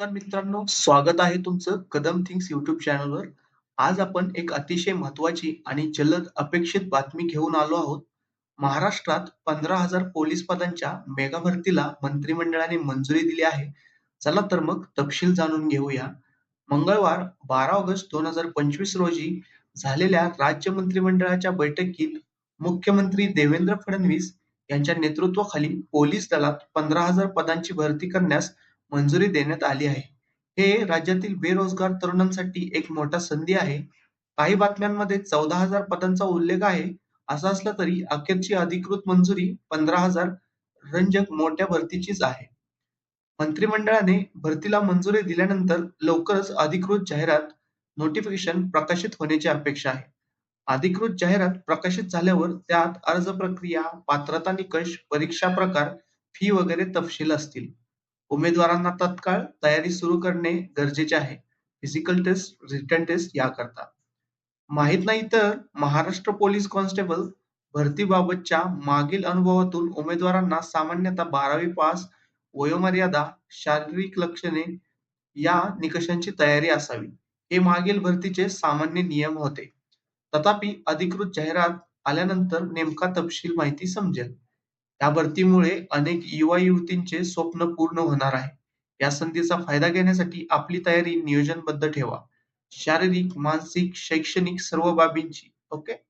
नमस्कार मित्रांनो, स्वागत आहे तुमचं कदम थिंग्स युट्यूब चॅनलवर. आज आपण एक अतिशय महत्वाची आणि जलद अपेक्षित बातमी घेऊन आलो आहोत. महाराष्ट्रात पंधरा हजार पोलीस पदांच्या मेगा भरतीला मंत्रिमंडळाने मंजुरी दिली आहे. चला तर मग तपशील जाणून घेऊया. मंगळवार बारा ऑगस्ट दोन हजार पंचवीस रोजी झालेल्या राज्य मंत्रिमंडळाच्या बैठकीत मुख्यमंत्री देवेंद्र फडणवीस यांच्या नेतृत्वाखाली पोलीस दलात पंधरा हजार पदांची भरती करण्यास मंजुरी देण्यात आली आहे. हे राज्यातील बेरोजगार तरुणांसाठी एक मोठा संधी आहे. काही बातम्यांमध्ये चौदा हजार पदांचा उल्लेख आहे. असं असलं तरी अखेरची अधिकृत मंजुरी पंधरा हजार रंजक मोठ्या भरतीचीच आहे. मंत्रिमंडळाने भरतीला मंजुरी दिल्यानंतर लवकरच अधिकृत जाहिरात नोटिफिकेशन प्रकाशित होण्याची अपेक्षा आहे. अधिकृत जाहिरात प्रकाशित झाल्यावर त्यात अर्ज प्रक्रिया, पात्रता निकष, परीक्षा प्रकार, फी वगैरे तपशील असतील. उमेदवारांना तत्काळ तयारी सुरू करणे गरजेचे आहे. फिजिकल टेस्ट, रिटर्न टेस्ट याकरता. माहीत नाही तर महाराष्ट्र पोलीस कॉन्स्टेबल भरतीबाबतच्या मागील अनुभवातून उमेदवारांना सामान्यतः बारावी पास, वयोमर्यादा, शारीरिक लक्षणे या निकषांची तयारी असावी. हे मागील भरतीचे सामान्य नियम होते. तथापि अधिकृत जाहिरात आल्यानंतर नेमका तपशील माहिती समजेल. या भरतीमुळे अनेक युवा-युवतींचे स्वप्न पूर्ण होणार आहे. या संधीचा फायदा घेण्यासाठी आपली तयारी नियोजनबद्ध ठेवा. शारीरिक, मानसिक, शैक्षणिक सर्व बाबींची ओके.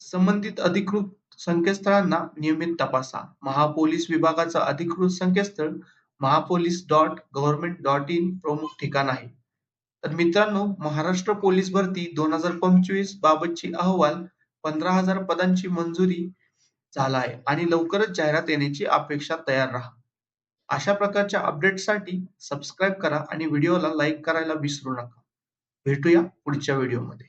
संबंधित अधिकृत संकेतस्थळांना नियमित तपासा. महापोलीस विभागाचा अधिकृत संकेतस्थळ Mahapolice dot government dot in प्रमुख ठिकाण आहे. तर मित्रांनो, महाराष्ट्र पोलीस भरती दोन हजार पंचवीस बाबतची अहवाल पंधरा हजार पदांची मंजुरी झाला आहे आणि लवकरच जाहिरात येण्याची अपेक्षा तयार राहा. अशा प्रकारच्या अपडेटसाठी सबस्क्राईब करा आणि व्हिडिओला लाईक करायला विसरू नका. भेटूया पुढच्या व्हिडिओमध्ये.